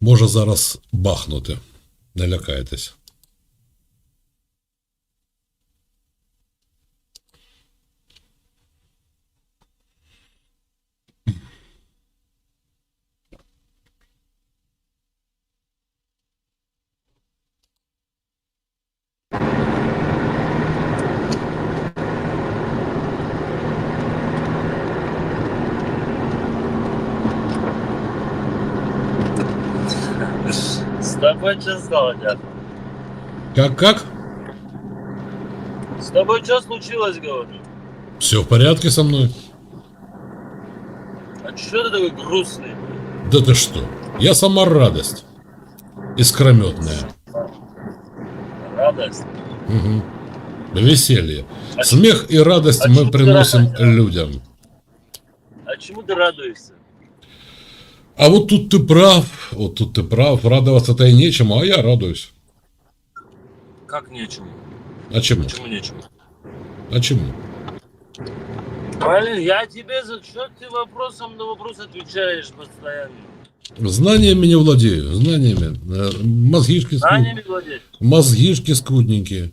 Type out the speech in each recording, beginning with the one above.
Може зараз бахнути. Не лякайтесь. С тобой что дядь? Как, как? С тобой что случилось, говорю? Все в порядке со мной? А что ты такой грустный? Да ты что? Я сама радость. Искрометная. Радость. Мгм. Веселье. А Смех и радость а мы чему приносим людям. А чему ты радуешься? А вот тут ты прав, вот тут ты прав, радоваться-то и нечему, а я радуюсь. Как нечему? А чему? Почему нечему? А чему? Блин, я тебе за что ты вопросом на вопрос отвечаешь постоянно? Знаниями не владею, знаниями. Э, Мозгишки, Знаниями владеешь? мозгишки скудненькие.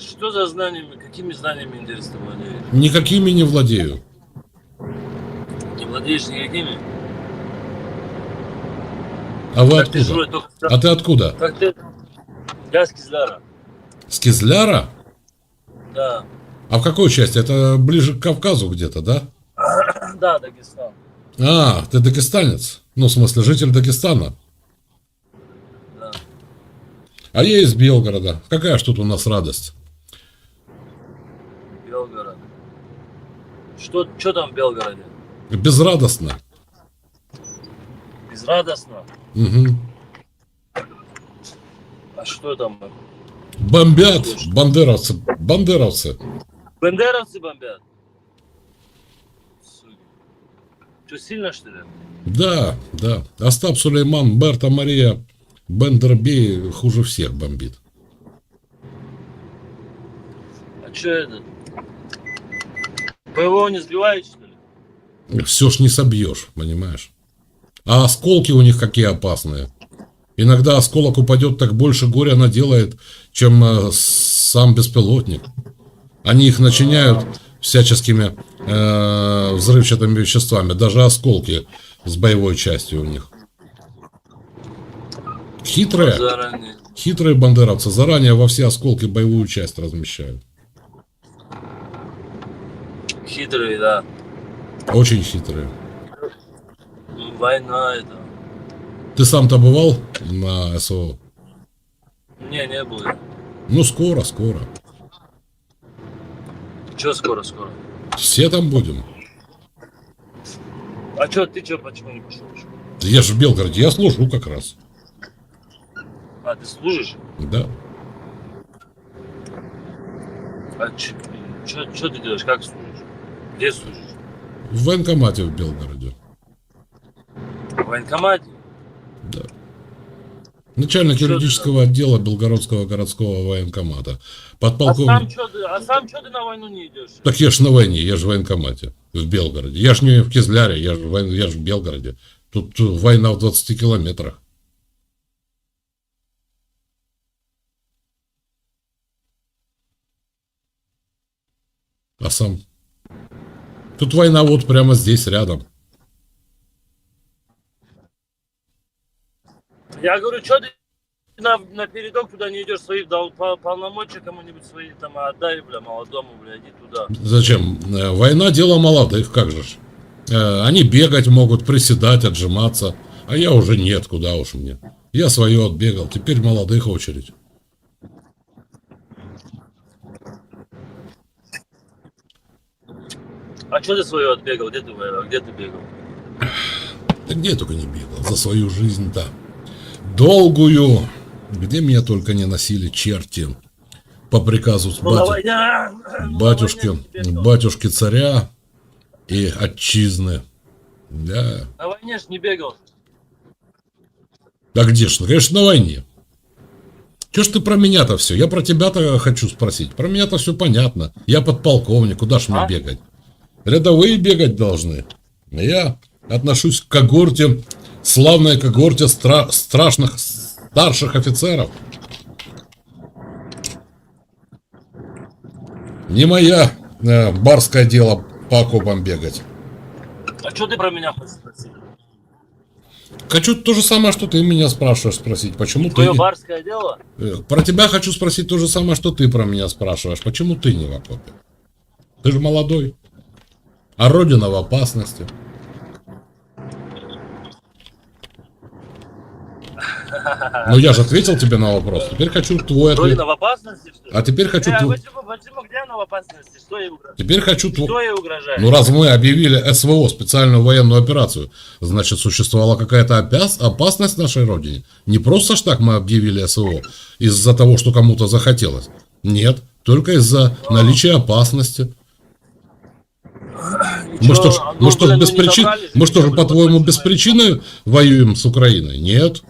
Что за знаниями? Какими знаниями интересно владеешь? Никакими не владею. Владеешь никакими? А вы Как ты откуда? живой только А ты откуда? Как ты? Я с Кизляра. С Кизляра? Да. А в какой части? Это ближе к Кавказу где-то, да? Да, Дагестан. А, ты дагестанец? Ну, в смысле, житель Дагестана. Да. А я из Белгорода. Какая ж тут у нас радость? Белгород. Что, что там в Белгороде? Безрадостно. Безрадостно. Угу. А что там? Бомбят бандеровцы. Бандеровцы. Бендеровцы бомбят? Суки. Что, сильно что ли? Да, да. Остап Сулейман, Берта Мария, Бендербей хуже всех бомбит. А что это? ПВО не сбивает, что ли? Все ж не собьешь, понимаешь? А осколки у них какие опасные. Иногда осколок упадет, так больше горя наделает, чем э, сам беспилотник. Они их начиняют всяческими э, взрывчатыми веществами, даже осколки с боевой частью у них. Хитрые, Заранее. хитрые бандеровцы заранее во все осколки боевую часть размещают. Хитрый, да. Очень хитрые. Война это. Ты сам-то бывал на СО? Не, не был. Ну, скоро, скоро. Че скоро, скоро? Все там будем. А что, ты что, почему не пошел? еще? Я же в Белгороде, я служу как раз. А, ты служишь? Да. А что ты делаешь? Как служишь? Где служишь? В военкомате в Белгороде. В военкомате? Да. Начальник Что ты юридического отдела Белгородского городского военкомата. А сам Подполковник. что ты, а сам что ты на войну не идешь? Так я ж на войне, я же в военкомате. В Белгороде. Я ж не в Кизляре, я же в, я ж в Белгороде. Тут э, война в 20 километрах. А сам? Тут война вот прямо здесь, рядом. Я говорю, что ты на, на передок туда не идешь, свои дал, по- полномочия кому-нибудь свои там отдай, бля, молодому, бля, иди туда. Зачем? Э, Война дело молодых, как же ж. Э, Они бегать могут, приседать, отжиматься. А я уже нет, куда уж мне. Я свое отбегал, теперь молодых очередь. А что ты свое отбегал? Где ты воевал? Где ты бегал? Да где я только не бегал, за свою жизнь-то. Долгую, где меня только не носили черти. По приказу с Ну, бати- ну, батюшки, бегал. батюшки царя и отчизны. Да. На войне ж не бегал. Да где ж, ну, конечно, на войне. Че ж ты про меня-то все? Я про тебя-то хочу спросить. Про меня-то все понятно. Я подполковник, куда ж мне А? бегать? Рядовые бегать должны. Я отношусь к когорте славной когорте стра- страшных старших офицеров. Не моя э, барское дело по окопам бегать. А что ты про меня хочешь спросить? Хочу то же самое, что ты меня спрашиваешь спросить. Почему Твое ты... барское дело? Э, Про тебя хочу спросить то же самое, что ты про меня спрашиваешь. Почему ты не в окопе? Ты же молодой. А родина в опасности. Ну я же ответил тебе на вопрос. Теперь хочу твой ответ. Родина в опасности, что ли? А теперь хочу твой... почему, почему, где она в опасности? Что ей угрожает? Теперь хочу твой... Кто ей угрожает? Ну раз мы объявили СВО, специальную военную операцию, значит существовала какая-то опяс- опасность нашей родине. Не просто ж так мы объявили СВО из-за того, что кому-то захотелось. Нет, только из-за наличия опасности. Мы что ж, мы что ж без причин, мы что же, по-твоему, без причины воюем с Украиной? Нет.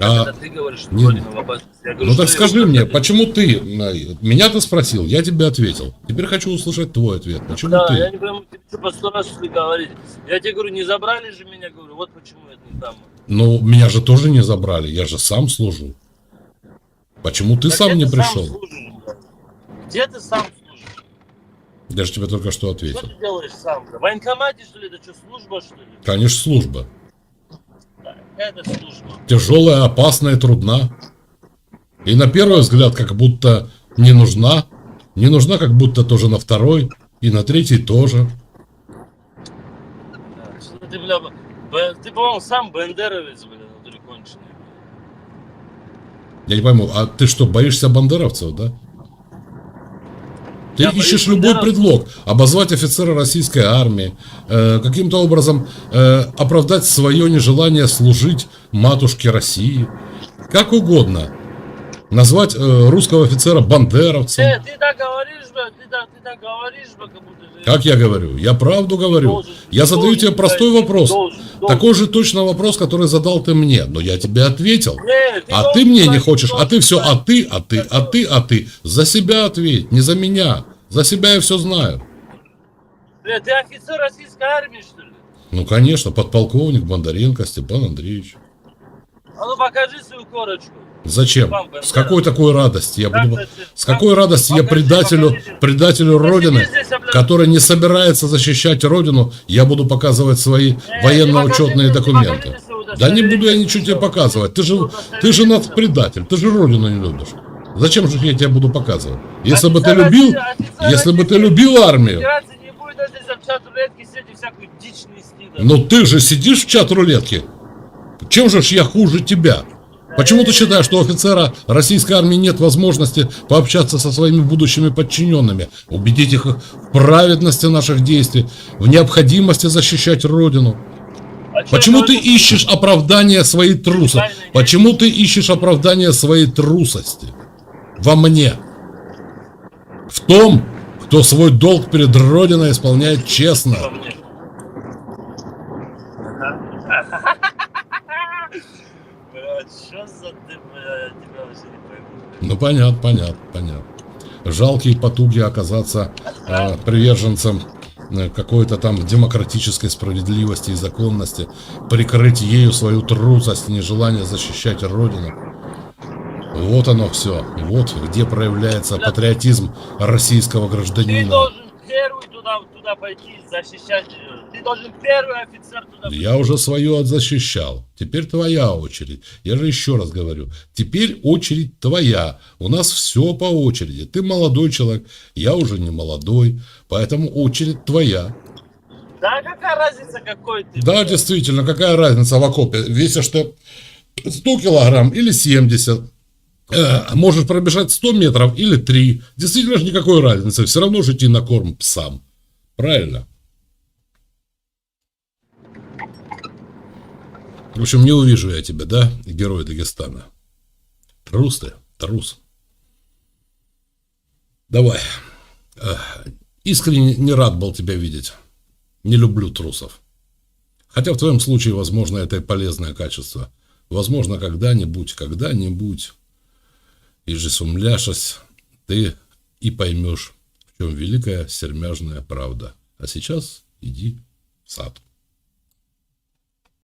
А, Это ты говоришь, не- говорю, ну так скажи мне, почему ты, э, меня ты спросил, я тебе ответил. Теперь хочу услышать твой ответ. Почему Да, ты? я не пойму, ты по сто раз говорить. Я тебе говорю, не забрали же меня, говорю, вот почему я не там. Ну, меня же тоже не забрали, я же сам служу. Почему ты Так сам не пришел? блядь? Где ты сам служишь? Я же тебе только что Что ответил. ты делаешь сам? В военкомате, что ли? Это что, служба, что ли? Конечно, служба. Да, это служба. Тяжелая, опасная, трудна. И на первый взгляд, как будто не нужна. Не нужна, как будто тоже на второй. И на третий тоже. Да, Что ты, бля, б- ты, по-моему, сам бендеровец, бля, натуре конченый. Я не пойму, а ты что, боишься бандеровцев, да? Ты Я ищешь любой бандеровцев. предлог обозвать офицера российской армии, э, каким-то образом э, оправдать свое нежелание служить матушке России, как угодно. Назвать э, русского офицера бандеровцем. Э, ты так говоришь, бля, ты так, ты так говоришь, бля, как будто... Как я говорю? Я правду говорю. Должен, Я задаю тебе простой вопрос. должен. Такой же точно вопрос, который задал ты мне. Но я тебе ответил. Не, А должен ты мне не хочешь, а ты все, а ты, а ты, а ты, а ты. За себя ответь, не за меня. За себя я все знаю. Бля, ты офицер российской армии, что ли? Ну, конечно, подполковник Бондаренко Степан Андреевич. А ну покажи свою корочку. Зачем? С какой такой радости я буду... С какой радости я предателю, предателю Да Родины, который не собирается защищать Родину, я буду показывать свои Э, военно-учетные документы. Да не буду я ничего тебе показывать. Ты же, ты же нас предатель, ты же Родину не любишь. Зачем же я тебе буду показывать? Если бы ты любил, если бы ты любил армию, но ты же сидишь в чат рулетки. Чем же я хуже тебя? Почему ты считаешь, что у офицера российской армии нет возможности пообщаться со своими будущими подчиненными, убедить их в праведности наших действий, в необходимости защищать Родину? А Почему ты ищешь оправдание своей трусости? Почему ты ищешь оправдание своей трусости? Во мне. В том, кто свой долг перед Родиной исполняет честно. Во мне. Бля, чё за ты, бля, я тебя вообще не пойму. Ну, понятно, понятно, понятно. Жалкие потуги оказаться э, приверженцем какой-то там демократической справедливости и законности, прикрыть ею свою трусость и нежелание защищать Родину. Вот оно все. Вот где проявляется патриотизм российского гражданина. Первый туда, туда пойти защищать. э, Ты должен первый офицер туда пойти. Я уже свое защищал. Теперь твоя очередь. Я же еще раз говорю. Теперь очередь твоя. У нас все по очереди. Ты молодой человек, я уже не молодой. Поэтому очередь твоя. Да какая разница, какой ты? Да, действительно, какая разница в окопе? Весишь ты 100 килограмм или 70. Э, можешь пробежать 100 метров или 3. Действительно же никакой разницы. Все равно же идти на корм псам. Правильно? В общем, не увижу я тебя, да, герой Дагестана. Трус ты, трус. Давай. Искренне не рад был тебя видеть. Не люблю трусов. Хотя в твоем случае, возможно, это и полезное качество. Возможно, когда-нибудь, когда-нибудь, и же сумляшась, ты и поймешь, в чем великая сермяжная правда. А сейчас иди сад.